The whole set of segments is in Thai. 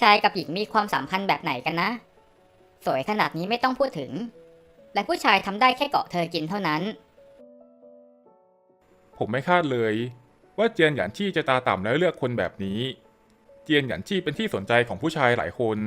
ชายกับหญิงมีความสัมพันธ์แบบไหนกันนะ สวยขนาดนี้ไม่ต้องพูดถึง และผู้ชายทำได้แค่เกาะเธอกินเท่านั้น ผมไม่คาดเลย ว่าเจียนหยันชี่จะตาต่ำแล้วเลือกคนแบบนี้ เจียนหยันชี่เป็นที่สนใจของผู้ชายหลายคน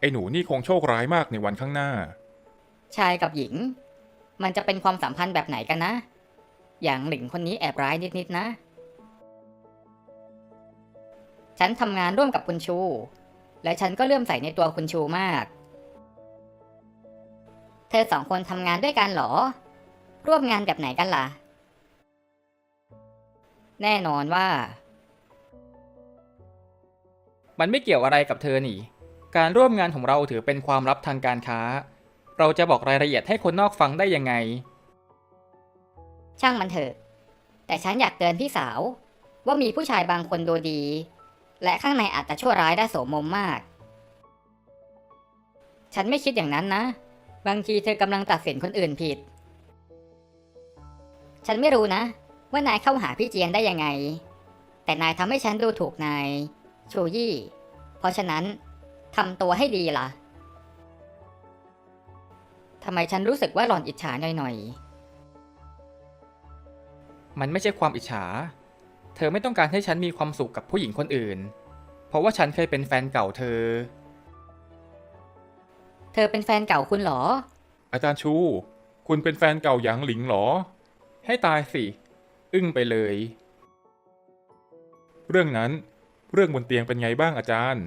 ไอ้หนูนี่คงโชคร้ายมากในวันข้างหน้า ชายกับหญิง มันจะเป็นความสัมพันธ์แบบไหนกันนะ อย่างหลิงคนนี้แอบร้ายนิดๆนะฉันทำงานร่วมกับคุณชู และฉันก็เลื่อมใสในตัวคุณชูมาก เธอสองคนทำงานด้วยกันเหรอ ร่วมงานแบบไหนกันล่ะ แน่นอนว่า มันไม่เกี่ยวอะไรกับเธอนี่ การร่วมงานของเราถือเป็นความลับทางการค้า เราจะบอกรายละเอียดให้คนนอกฟังได้ยังไง ช่างมันเถอะ แต่ฉันอยากเตือนพี่สาว ว่ามีผู้ชายบางคนดูดี และข้างในอาจจะชั่วร้ายได้โสมมมาก ฉันไม่คิดอย่างนั้นนะ บางทีเธอกำลังตัดสินคนอื่นผิด ฉันไม่รู้นะ ว่านายเข้าหาพี่เจียนได้ยังไง แต่นายทำให้ฉันดูถูกนายชูยี่ เพราะฉะนั้นทำตัวให้ดีล่ะทำไมฉันรู้สึกว่าหล่อนอิจฉาหน่อยๆ มันไม่ใช่ความอิจฉา เธอไม่ต้องการให้ฉันมีความสุขกับผู้หญิงคนอื่น เพราะว่าฉันเคยเป็นแฟนเก่าเธอ เธอเป็นแฟนเก่าคุณเหรอ อาจารย์ชู คุณเป็นแฟนเก่าหยางหลิงเหรอ ให้ตายสิ อึ้งไปเลย เรื่องนั้น เรื่องบนเตียงเป็นไงบ้างอาจารย์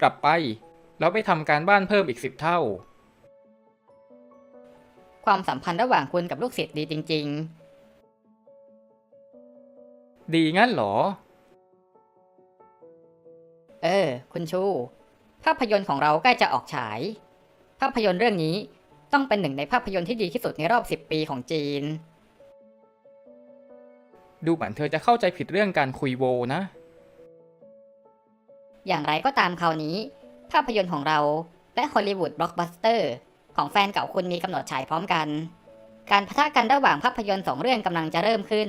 กลับไป แล้วไปทำการบ้านเพิ่มอีกสิบเท่า ความสัมพันธ์ระหว่างคุณกับลูกศิษย์ดีจริง ดีงั้นเหรอๆเออ คุณชู ภาพยนตร์ของเราใกล้จะออกฉาย ภาพยนตร์เรื่องนี้ต้องเป็นหนึ่งในภาพยนตร์ที่ดีที่สุดในรอบ 10 ปีของจีน ดูเหมือนเธอจะเข้าใจผิดเรื่องการคุยโวนะ อย่างไรก็ตามคราวนี้ ภาพยนตร์ของเราและฮอลลีวูดบล็อกบัสเตอร์ของแฟนเก่าคุณมีกำหนดฉายพร้อมกัน การพะทะกันระหว่างภาพยนตร์สองเรื่องกำลังจะเริ่มขึ้น